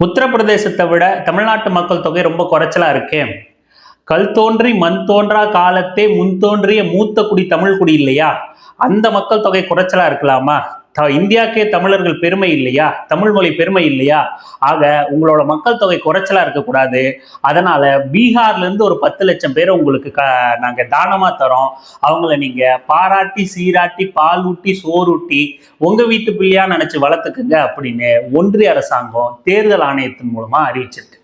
உத்தரப்பிரதேசத்தை விட தமிழ்நாட்டு மக்கள் தொகை ரொம்ப குறைச்சலா இருக்கு. கல் தோன்றி மண் தோன்றா காலத்தே முன் தோன்றிய மூத்த குடி தமிழ் குடி இல்லையா? அந்த மக்கள் தொகை குறைச்சலா இருக்கலாமா? த- இந்தியாக்கே தமிழர்கள் பெருமை இல்லையா? தமிழ் மொழி பெருமை இல்லையா? ஆக உங்களோட மக்கள் தொகை குறைச்சலாக இருக்கக்கூடாது. அதனால் பீகார்லேருந்து ஒரு பத்து லட்சம் பேர் உங்களுக்கு க நாங்கள் தானமாக தரோம். அவங்கள நீங்கள் பாராட்டி சீராட்டி பால் ஊட்டி உங்கள் வீட்டு பிள்ளையாக நினச்சி வளர்த்துக்குங்க அப்படின்னு ஒன்றிய அரசாங்கம் தேர்தல் ஆணையத்தின் மூலமாக அறிவிச்சிருக்கு.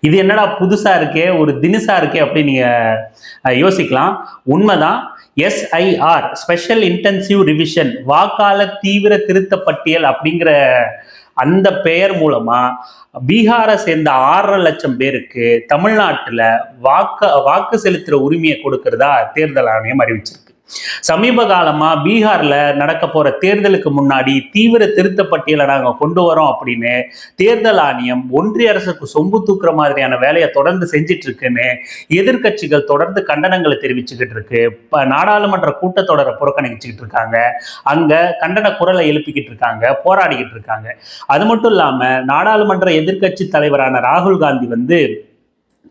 இது என்னடா புதுசா இருக்கே ஒரு தினுசா இருக்கே அப்படின்னு நீங்க யோசிக்கலாம். உண்மைதான். எஸ்ஐஆர் ஸ்பெஷல் இன்டென்சிவ் ரிவிஷன் வாக்காளர் தீவிர திருத்த பட்டியல் அப்படிங்கிற அந்த பெயர் மூலமா பீகாரை சேர்ந்த ஆறரை லட்சம் பேருக்கு தமிழ்நாட்டில் வாக்க வாக்கு செலுத்துகிற உரிமையை கொடுக்கறதா தேர்தல் ஆணையம் அறிவிச்சிருக்கு. சமீப காலமாக பீகாரில் நடக்க போகிற தேர்தலுக்கு முன்னாடி தீவிர திருத்த பட்டியலை நாங்கள் கொண்டு வரோம் அப்படின்னு தேர்தல் ஆணையம் ஒன்றிய அரசுக்கு சொம்பு தூக்குற மாதிரியான வேலையை தொடர்ந்து செஞ்சிட்டு இருக்குன்னு எதிர்க்கட்சிகள் தொடர்ந்து கண்டனங்களை தெரிவிச்சுக்கிட்டு இருக்கு. இப்போ நாடாளுமன்ற கூட்டத்தொடரை புறக்கணிச்சுக்கிட்டு இருக்காங்க. அங்கே கண்டன குரலை எழுப்பிக்கிட்டு இருக்காங்க போராடிக்கிட்டு இருக்காங்க. அது மட்டும் இல்லாமல் நாடாளுமன்ற எதிர்க்கட்சி தலைவரான ராகுல் காந்தி வந்து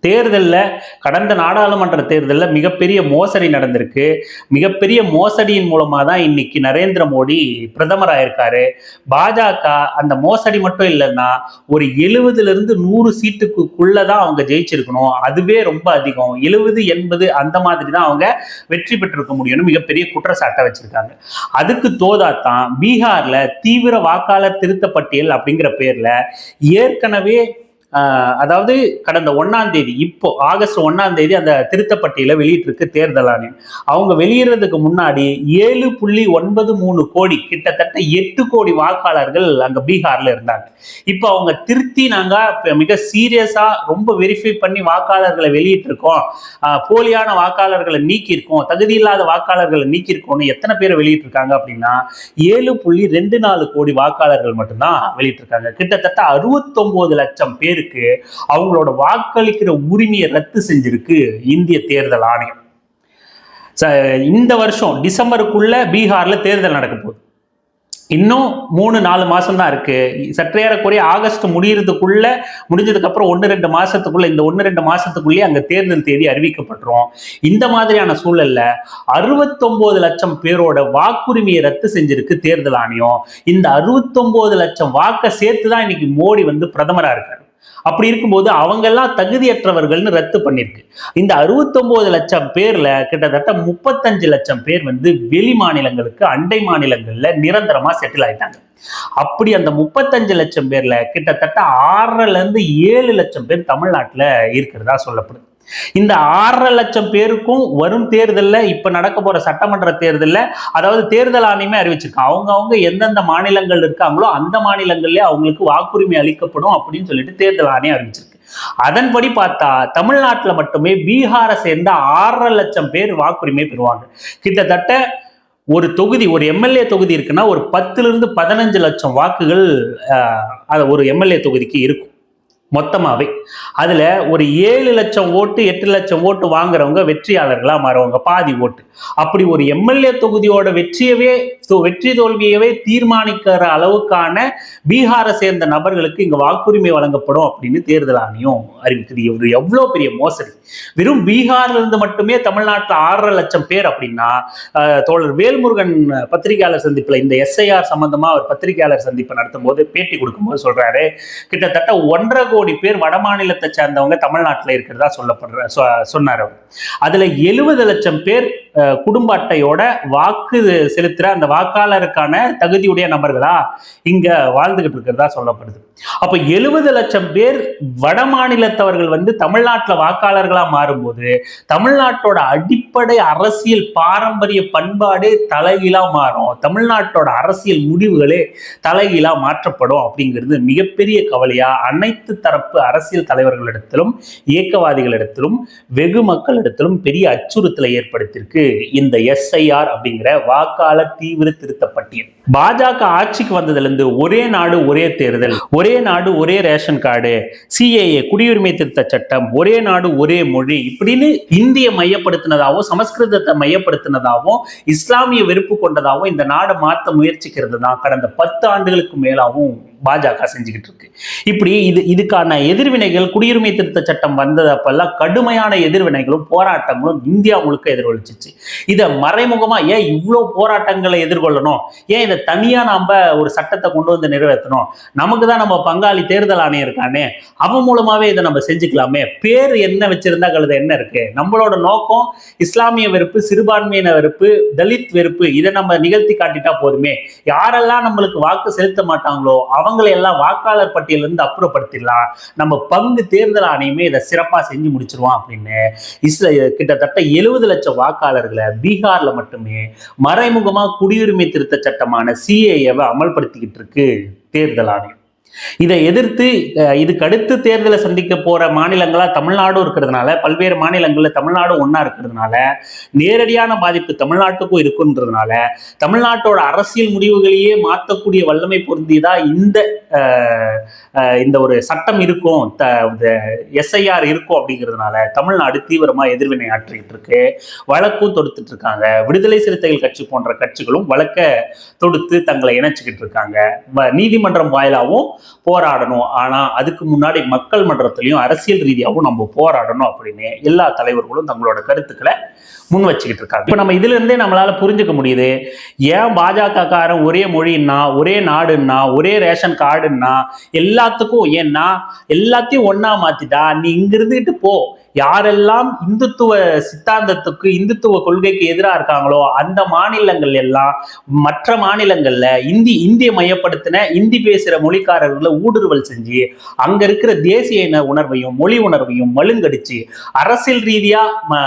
தேர்தலில் கடந்த நாடாளுமன்ற தேர்தலில் மிகப்பெரிய மோசடி நடந்திருக்கு. மிகப்பெரிய மோசடியின் மூலமாக தான் இன்னைக்கு நரேந்திர மோடி பிரதமர் ஆயிருக்காரு. பாஜக அந்த மோசடி மட்டும் இல்லைன்னா ஒரு எழுபதுலேருந்து நூறு சீட்டுக்குள்ளே தான் அவங்க ஜெயிச்சிருக்கணும். அதுவே ரொம்ப அதிகம். எழுபது எண்பது அந்த மாதிரி தான் அவங்க வெற்றி பெற்றிருக்க முடியும்னு மிகப்பெரிய குற்றச்சாட்டை வச்சிருக்காங்க. அதுக்கு தோதாத்தான் பீகாரில் தீவிர வாக்காளர் திருத்த பட்டியல் அப்படிங்கிற பேரில் ஏற்கனவே அதாவது கடந்த ஒன்னாம் தேதி இப்போ ஆகஸ்ட் ஒன்னாம் தேதி அந்த திருத்தப்பட்டியலை வெளியிட்டிருக்கு தேர்தல் ஆணையம். அவங்க வெளியிடுறதுக்கு முன்னாடி ஏழு புள்ளி ஒன்பது மூணு கோடி கிட்டத்தட்ட எட்டு கோடி வாக்காளர்கள் அங்க பீகார்ல இருந்தாங்க. இப்போ அவங்க திருத்தி நாங்க மிக சீரியஸா ரொம்ப வெரிஃபை பண்ணி வாக்காளர்களை வெளியிட்டிருக்கோம். போலியான வாக்காளர்களை நீக்கியிருக்கோம் தகுதி இல்லாத வாக்காளர்களை நீக்கியிருக்கோம்னு எத்தனை பேர் வெளியிட்டிருக்காங்க அப்படின்னா ஏழு புள்ளி ரெண்டு நாலு கோடி வாக்காளர்கள் மட்டும்தான் வெளியிட்டிருக்காங்க. கிட்டத்தட்ட அறுபத்தொன்பது லட்சம் பேர் பேருக்கு அவங்களோட வாக்களிக்கிற உரிமையை ரத்து செஞ்சிருக்கு இந்திய தேர்தல் ஆணையம். ச- இந்த வருஷம் டிசம்பருக்குள்ள பீகார்ல தேர்தல் நடக்க போகுது. இன்னும் மூணு நாலு மாசம் தான் இருக்கு. சற்றேறக்குறைய ஆகஸ்ட் முடியறதுக்குள்ள முடிஞ்சதுக்கு அப்புறம் ஒன்று ரெண்டு மாசத்துக்குள்ள இந்த ஒன்று ரெண்டு மாசத்துக்குள்ளேயே அங்க தேர்தல் தேதி அறிவிக்கப்பட்டுரும் இந்த மாதிரியான சூழல்ல அறுபத்தொன்பது லட்சம் பேரோட வாக்குரிமையை ரத்து செஞ்சிருக்கு தேர்தல் ஆணையம். இந்த அறுபத்தொன்பது லட்சம் வாக்கை சேர்த்து தான் இன்னைக்கு மோடி வந்து பிரதமரா இருக்காரு. அப்படி இருக்கும்போது அவங்கெல்லாம் தகுதியற்றவர்கள்னு ரத்து பண்ணிருக்கு. இந்த அறுபத்தொன்பது லட்சம் பேர்ல கிட்டத்தட்ட முப்பத்தஞ்சு லட்சம் பேர் வந்து வெளி மாநிலங்களுக்கு அண்டை மாநிலங்கள்ல நிரந்தரமா செட்டில் ஆயிட்டாங்க. அப்படி அந்த முப்பத்தஞ்சு லட்சம் பேர்ல கிட்டத்தட்ட ஆறுல இருந்து ஏழு லட்சம் பேர் தமிழ்நாட்டுல இருக்கிறதா சொல்லப்படுது. இந்த ஆறரை லட்சம் பேருக்கும் வரும் தேர்தலில் இப்ப நடக்க போற சட்டமன்ற தேர்தலில் அதாவது தேர்தல் ஆணையமே அறிவிச்சிருக்காங்க அவங்க அவங்க எந்தெந்த மாநிலங்கள் இருக்காங்களோ அந்த மாநிலங்கள்லேயே அவங்களுக்கு வாக்குரிமை அளிக்கப்படும் அப்படின்னு சொல்லிட்டு தேர்தல் ஆணையம் அறிவிச்சிருக்கு. அதன்படி பார்த்தா தமிழ்நாட்டுல மட்டுமே பீகாரை சேர்ந்த ஆறரை லட்சம் பேர் வாக்குரிமை பெறுவாங்க. கிட்டத்தட்ட ஒரு தொகுதி ஒரு எம்எல்ஏ தொகுதி இருக்குன்னா ஒரு பத்துல இருந்து பதினஞ்சு லட்சம் வாக்குகள் ஆஹ், அது ஒரு எம்எல்ஏ தொகுதிக்கு இருக்கும். மொத்தமாகவே அதில் ஒரு ஏழு லட்சம் ஓட்டு எட்டு லட்சம் ஓட்டு வாங்குறவங்க வெற்றியாளர்களாக மாறுவாங்க பாதி ஓட்டு. அப்படி ஒரு எம்எல்ஏ தொகுதியோட வெற்றியவே வெற்றி தோல்வியவே தீர்மானிக்கிற அளவுக்கான பீகாரை சேர்ந்த நபர்களுக்கு இங்கே வாக்குரிமை வழங்கப்படும் அப்படின்னு தேர்தல் ஆணையம் அறிவித்தது இவர் எவ்வளோ பெரிய மோசடி. வெறும் பீகார்ல இருந்து மட்டுமே தமிழ்நாட்டில் ஆறரை லட்சம் பேர் அப்படின்னா தோழர் வேல்முருகன் பத்திரிகையாளர் சந்திப்பில் இந்த எஸ்ஐஆர் சம்மந்தமாக அவர் பத்திரிகையாளர் சந்திப்பை நடத்தும் போது பேட்டி கொடுக்கும்போது சொல்றாரு கிட்டத்தட்ட ஒன்றரை கோடி பேர் வடமாநிலத்தை சேர்ந்தவங்க தமிழ்நாட்டில் இருக்கிறதா சொல்லப்படுற சொன்னார் அவர். அதுல எழுபது லட்சம் பேர் குடும்ப அட்டையோட வாக்கு செலுத்துற அந்த வாக்காளருக்கான தகுதியுடைய நபர்களா இங்க வாழ்ந்துகிட்டு இருக்கிறதா சொல்லப்படுது. அப்ப எழுபது லட்சம் பேர் வட மாநிலத்தவர்கள் வந்து தமிழ்நாட்டுல வாக்காளர்களா மாறும்போது தமிழ்நாட்டோட அடிப்படை அரசியல் பாரம்பரிய பண்பாடே தலைகீழா மாறும். தமிழ்நாட்டோட அரசியல் முடிவுகளே தலைகீழா மாற்றப்படும் அப்படிங்கிறது மிகப்பெரிய கவலையா அனைத்து தரப்பு அரசியல் தலைவர்களிடத்திலும் இயக்கவாதிகளிடத்திலும் வெகு மக்களிடத்திலும் பெரிய அச்சுறுத்தலை ஏற்படுத்தியிருக்கு. இந்த எஸ்ஐஆர் அப்படிங்கிற வாக்காளர் தீவிர திருத்த பட்டியல் பாஜக ஆட்சிக்கு வந்ததுல இருந்து ஒரே நாடு ஒரே தேர்தல் ஒரே நாடு ஒரே ரேஷன் கார்டு சிஏஏ குடியுரிமை திருத்த சட்டம் ஒரே நாடு ஒரே மொழி இப்படின்னு இந்திய மையப்படுத்தினதாகவும் சமஸ்கிருதத்தை மையப்படுத்தினதாகவும் இஸ்லாமிய வெறுப்பு கொண்டதாகவும் இந்த நாடை மாற்ற முயற்சிக்கிறது தான் கடந்த பத்து ஆண்டுகளுக்கு மேலாகவும் பாஜக செஞ்சுக்கிட்டு இருக்கு இப்படி இது இதுக்கான எதிர்வினைகள் குடியுரிமை திருத்த சட்டம் வந்ததப்பெல்லாம் கடுமையான எதிர்வினைகளும் போராட்டங்களும் இந்தியா முழுக்க எதிர்கொலிச்சிச்சு இதை மறைமுகமா ஏன் இவ்வளோ போராட்டங்களை எதிர்கொள்ளணும்? ஏன் இதை தனியா நாம ஒரு சட்டத்தை கொண்டு வந்து நிறைவேற்றணும்? நமக்கு தான் நம்ம பங்காளி தேர்தல் ஆணையம் இருக்கானே அவன் மூலமாவே இதை நம்ம செஞ்சுக்கலாமே. பேர் என்ன வச்சிருந்தா கழுத என்ன இருக்கு? நம்மளோட நோக்கம் இஸ்லாமிய வெறுப்பு சிறுபான்மையின வெறுப்பு தலித் வெறுப்பு இதை நம்ம நிகழ்த்தி காட்டிட்டா போதுமே. யாரெல்லாம் நம்மளுக்கு வாக்கு செலுத்த மாட்டாங்களோ அவங்களை எல்லாம் வாக்காளர் பட்டியல இருந்து அப்புறப்படுத்திடலாம். நம்ம பங்கு தேர்தல் ஆணையமே இதை சிறப்பாக செஞ்சு முடிச்சிருவோம் அப்படின்னு இஸ்ல கிட்டத்தட்ட எழுபது லட்சம் வாக்காளர்களை பீகார்ல மட்டுமே மறைமுகமாக குடியுரிமை திருத்த சட்டமான சிஏஏவை அமல்படுத்திக்கிட்டு இருக்கு தேர்தல் ஆணையம். இதை எதிர்த்து இதுக்கு அடுத்து தேர்தலை சந்திக்க போற மாநிலங்களா தமிழ்நாடும் இருக்கிறதுனால பல்வேறு மாநிலங்கள்ல தமிழ்நாடும் ஒன்னா இருக்கிறதுனால நேரடியான பாதிப்பு தமிழ்நாட்டுக்கும் இருக்குன்றதுனால தமிழ்நாட்டோட அரசியல் முடிவுகளையே மாற்றக்கூடிய வல்லமை பொருந்தியதா இந்த இந்த ஒரு சட்டம் இருக்கும் எஸ்ஐஆர் இருக்கும் அப்படிங்கிறதுனால தமிழ்நாடு தீவிரமா எதிர்வினை ஆற்றிக்கிட்டு இருக்கு வழக்கும் தொடுத்துட்டு இருக்காங்க. விடுதலை சிறுத்தைகள் கட்சி போன்ற கட்சிகளும் வழக்க தொடுத்து தங்களை இணைச்சுக்கிட்டு இருக்காங்க. நீதிமன்றம் வாயிலாகவும் போராடணும். ஆனால் அதுக்கு முன்னாடி மக்கள் மன்றத்திலையும் அரசியல் ரீதியாகவும் நம்ம போராடணும் அப்படின்னு எல்லா தலைவர்களும் தங்களோட கருத்துக்களை முன் வச்சுக்கிட்டு இருக்காங்க. இப்போ நம்ம இதுல இருந்தே நம்மளால புரிஞ்சுக்க முடியுது. ஏன் பாஜக காரன் ஒரே மொழின்னா ஒரே நாடுன்னா ஒரே ரேஷன் கார்டுன்னா எல்லாத்துக்கும் ஏன்னா எல்லாத்தையும் ஒன்றா மாற்றிட்டா நீ இங்கிருந்துகிட்டு போ. யாரெல்லாம் இந்துத்துவ சித்தாந்தத்துக்கு இந்துத்துவ கொள்கைக்கு எதிராக இருக்காங்களோ அந்த மாநிலங்கள் எல்லாம் மற்ற மாநிலங்கள்ல இந்தி இந்திய மையப்படுத்தின இந்தி பேசுகிற மொழிக்காரர்களை ஊடுருவல் செஞ்சு அங்க இருக்கிற தேசிய இன உணர்வையும் மொழி உணர்வையும் மழுங்கடிச்சு அரசியல் ரீதியா ம,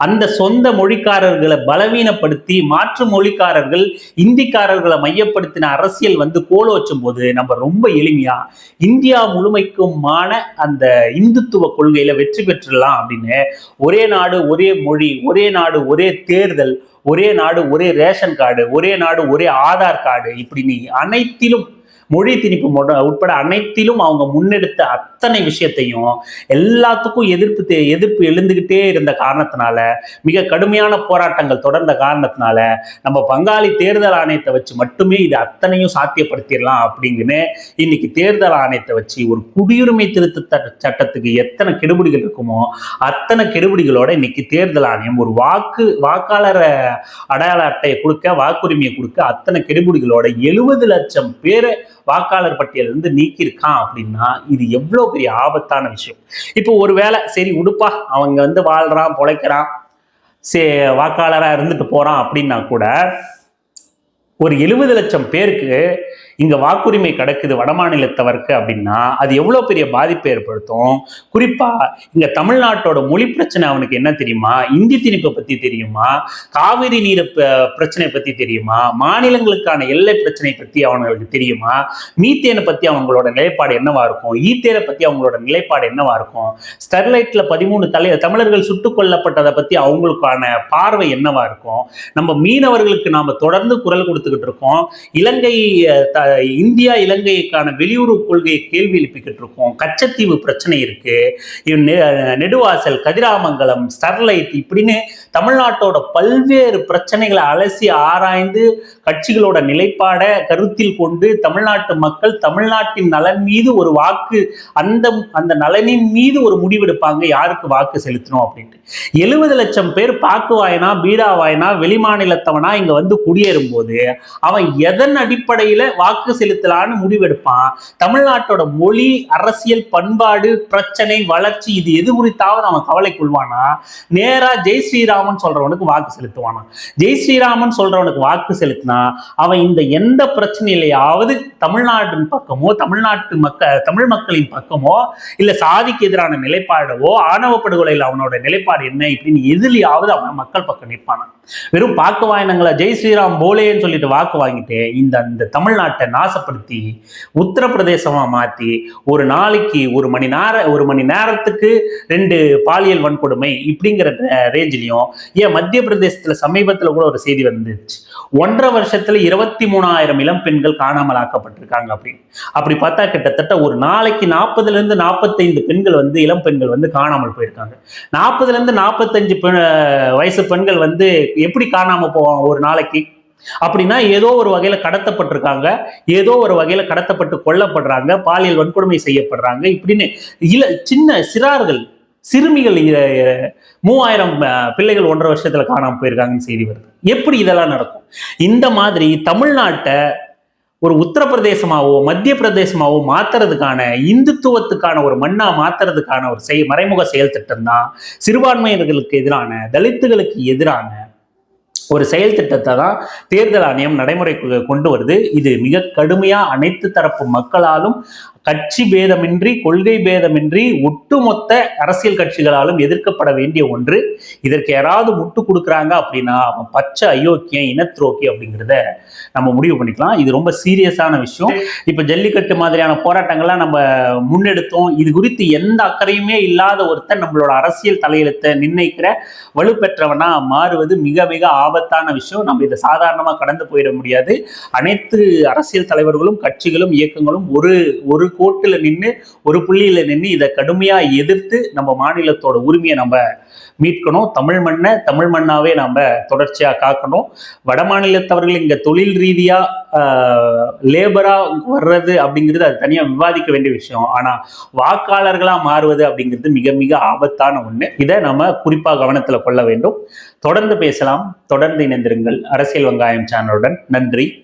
அந்த சொந்த மொழிக்காரர்களை பலவீனப்படுத்தி மாற்று மொழிக்காரர்கள் இந்திக்காரர்களை மையப்படுத்தின அரசியல் வந்து கோல வச்சும் போது நம்ம ரொம்ப எளிமையா இந்தியா முழுமைக்குமான அந்த இந்துத்துவ கொள்கையில வெற்றி பெற்றுடலாம் அப்படின்னு ஒரே நாடு ஒரே மொழி ஒரே நாடு ஒரே தேர்தல் ஒரே நாடு ஒரே ரேஷன் கார்டு ஒரே நாடு ஒரே ஆதார் கார்டு இப்படி நீ அனைத்திலும் மொழி திணிப்பு உட்பட அனைத்திலும் அவங்க முன்னெடுத்த அத்தனை விஷயத்தையும் எல்லாத்துக்கும் எதிர்ப்பு தே- எதிர்ப்பு எழுந்துகிட்டே இருந்த காரணத்தினால மிக கடுமையான போராட்டங்கள் தொடர்ந்த காரணத்தினால நம்ம பங்காளி தேர்தல் ஆணையத்தை வச்சு மட்டுமே இது அத்தனையும் சாத்தியப்படுத்திடலாம் அப்படிங்கன்னு இன்னைக்கு தேர்தல் ஆணையத்தை வச்சு ஒரு குடியுரிமை திருத்த சட்டத்துக்கு எத்தனை கெடுபிடிகள் இருக்குமோ அத்தனை கெடுபிடிகளோட இன்னைக்கு தேர்தல் ஆணையம் ஒரு வாக்கு வாக்காளர் அடையாள அட்டையை கொடுக்க வாக்குரிமையை கொடுக்க அத்தனை கெடுபிடிகளோட எழுபது லட்சம் பேரை வாக்காளர் பட்டியல் இருந்து நீக்கியிருக்கான் அப்படின்னா இது எவ்வளவு பெரிய ஆபத்தான விஷயம். இப்போ ஒருவேளை சரி உடுப்பா அவங்க வந்து வாழ்றான் பொழைக்கிறான் சே வாக்காளரா இருந்துட்டு போறான் அப்படின்னா கூட ஒரு எழுபது லட்சம் பேருக்கு இங்கே வாக்குரிமை கிடக்குது வடமாநிலத்தவருக்கு அப்படின்னா அது எவ்வளோ பெரிய பாதிப்பை ஏற்படுத்தும்? குறிப்பாக இங்கே தமிழ்நாட்டோட மொழி பிரச்சனை அவனுக்கு என்ன தெரியுமா? இந்தி திணிப்பை பற்றி தெரியுமா? காவிரி நீர் ப- பிரச்சனை பற்றி தெரியுமா? மாநிலங்களுக்கான எல்லை பிரச்சனை பற்றி அவங்களுக்கு தெரியுமா? மீத்தேனை பற்றி அவங்களோட நிலைப்பாடு என்னவா இருக்கும்? ஈத்தேனை பற்றி அவங்களோட நிலைப்பாடு என்னவா இருக்கும்? ஸ்டெர்லைட்டில் பதிமூணு தலை தமிழர்கள் சுட்டுக் கொல்லப்பட்டதை பற்றி அவங்களுக்கான பார்வை என்னவா இருக்கும்? நம்ம மீனவர்களுக்கு நாம் தொடர்ந்து குரல் கொடுத்துக்கிட்டு இருக்கோம். இலங்கை த- இந்தியா இலங்கைக்கான வெளியுறவு கொள்கையை கேள்வி எழுப்பிக்கிட்டு இருக்கோம். கச்சத்தீவு பிரச்சனை இருக்கு. நெடுவாசல் கதிராமங்கலம் ஸ்டெர்லைட் இப்படின்னு தமிழ்நாட்டோட பல்வேறு பிரச்சனைகளை அலசி ஆராய்ந்து கட்சிகளோட நிலைப்பாடை கருத்தில் கொண்டு தமிழ்நாட்டு மக்கள் தமிழ்நாட்டின் நலன் மீது ஒரு வாக்கு அந்த அந்த நலனின் மீது ஒரு முடிவெடுப்பாங்க. யாருக்கு வாக்கு செலுத்தணும் அப்படின்ட்டு. எழுபது லட்சம் பேர் பாக்கு வாயினா பீடா வாயினா வெளிமாநிலத்தவனா இங்க வந்து குடியேறும் போது அவன் எதன் அடிப்படையில வாக்கு வாக்கு செலுத்தலான்னு முடிவெடுப்பான். தமிழ்நாட்டோட மொழி அரசியல் பண்பாடு பிரச்சனை வளர்ச்சி இது எது குறித்தாவது அவன் கவலை கொள்வானா நேரா ஜெய் ஸ்ரீராமன் சொல்றவனுக்கு வாக்கு செலுத்துவானா ஜெய் ஸ்ரீராமன் சொல்றவனுக்கு வாக்கு செலுத்தினா அவன் இந்த எந்த பிரச்சனையிலையாவது தமிழ்நாட்டின் பக்கமோ தமிழ்நாட்டு மக்கள் தமிழ் மக்களின் பக்கமோ இல்ல சாதிக்கு எதிரான நிலைப்பாடவோ ஆணவ படுகொலையில் அவனோட நிலைப்பாடு என்ன இப்படின்னு எதுலையாவது அவன் மக்கள் பக்கம் நிற்பானான் வெறும் பாக்கு வாயினங்களை ஜெய் ஸ்ரீராம் போலேன்னு சொல்லிட்டு வாக்கு வாங்கிட்டு இந்த இந்த தமிழ்நாட்டை நாசப்படுத்தி உத்தரப்பிரதேசமா மாத்தி ஒரு நாளைக்கு ஒரு மணி நேரம் ஒரு மணி நேரத்துக்கு ரெண்டு பாலியல் வன்கொடுமை இப்படிங்கிற ரேஞ்சிலையும் ஏன் மத்திய பிரதேசத்துல சமீபத்துல கூட ஒரு செய்தி வந்துச்சு ஒன்றரை வருஷத்துல இருபத்தி மூணாயிரம் இளம் பெண்கள் காணாமல் ஆக்கப்பட்டிருக்காங்க அப்படின்னு. அப்படி பார்த்தா கிட்டத்தட்ட ஒரு நாளைக்கு நாற்பதுல இருந்து நாற்பத்தைந்து பெண்கள் வந்து இளம் பெண்கள் வந்து காணாமல் போயிருக்காங்க. நாற்பதுல இருந்து நாற்பத்தஞ்சு பெண் வயசு பெண்கள் வந்து எப்படி காணாமல் போவாங்க ஒரு நாளைக்கு? அப்படின்னா ஏதோ ஒரு வகையில கடத்தப்பட்டிருக்காங்க ஏதோ ஒரு வகையில கடத்தப்பட்டு கொல்லப்படுறாங்க பாலியல் வன்கொடுமை செய்யப்படுறாங்க இப்படின்னு இல சின்ன சிறார்கள் சிறுமிகள் மூவாயிரம் பிள்ளைகள் ஒன்றரை வருஷத்துல காணாம போயிருக்காங்கன்னு செய்தி வருது. எப்படி இதெல்லாம் நடக்கும்? இந்த மாதிரி தமிழ்நாட்டை ஒரு உத்தரப்பிரதேசமாவோ மத்திய பிரதேசமாவோ மாத்துறதுக்கான இந்துத்துவத்துக்கான ஒரு மண்ணா மாத்துறதுக்கான ஒரு செய் மறைமுக செயல் திட்டம் தான் சிறுபான்மையினர்களுக்கு எதிரான தலித்துகளுக்கு எதிரான ஒரு செயல் திட்டத்தை தான் தேர்தல் ஆணையம் நடைமுறைக்கு கொண்டு வருது. இது மிக கடுமையாக அனைத்து தரப்பு மக்களாலும் கட்சி பேதமின்றி கொள்கை பேதமின்றி ஒட்டுமொத்த அரசியல் கட்சிகளாலும் எதிர்க்கப்பட வேண்டிய ஒன்று. இதற்கு யாராவது முட்டு கொடுக்குறாங்க அப்படின்னா அவன் பச்சை அயோக்கியம் இனத்துரோக்கி அப்படிங்கிறத நம்ம முடிவு பண்ணிக்கலாம். இது ரொம்ப சீரியஸான விஷயம். இப்ப ஜல்லிக்கட்டு மாதிரியான போராட்டங்கள்லாம் நம்ம முன்னெடுத்தோம். இது குறித்து எந்த அக்கறையுமே இல்லாத ஒருத்தன் நம்மளோட அரசியல் தலையெழுத்தை நிர்ணயிக்கிற வலுப்பெற்றவனா மாறுவது மிக மிக ஆபத்தான விஷயம். நம்ம இதை சாதாரணமா கடந்து போயிட முடியாது. அனைத்து அரசியல் தலைவர்களும் கட்சிகளும் இயக்கங்களும் ஒரு ஒரு கோட்டில் நின்று ஒரு புள்ளியில நின்று இதை கடுமையா எதிர்த்து நம்ம மாநிலத்தோட உரிமையை நம்ம மீட்கணும். தமிழ் மண்ணை தமிழ் மண்ணாவே நாம தொடர்ச்சியா காக்கணும். வட மாநிலத்தவர்கள் இங்க தொழில் ரீதியா லேபரா வர்றது அப்படிங்கிறது அது தனியா விவாதிக்க வேண்டிய விஷயம். ஆனா வாக்காளர்களா மாறுவது அப்படிங்கிறது மிக மிக ஆபத்தான ஒண்ணு. இதை நம்ம குறிப்பா கவனத்துல கொள்ள வேண்டும். தொடர்ந்து பேசலாம். தொடர்ந்து இணைந்திருங்கள். அரசியல் வெங்காயம் சேனலுடன் நன்றி.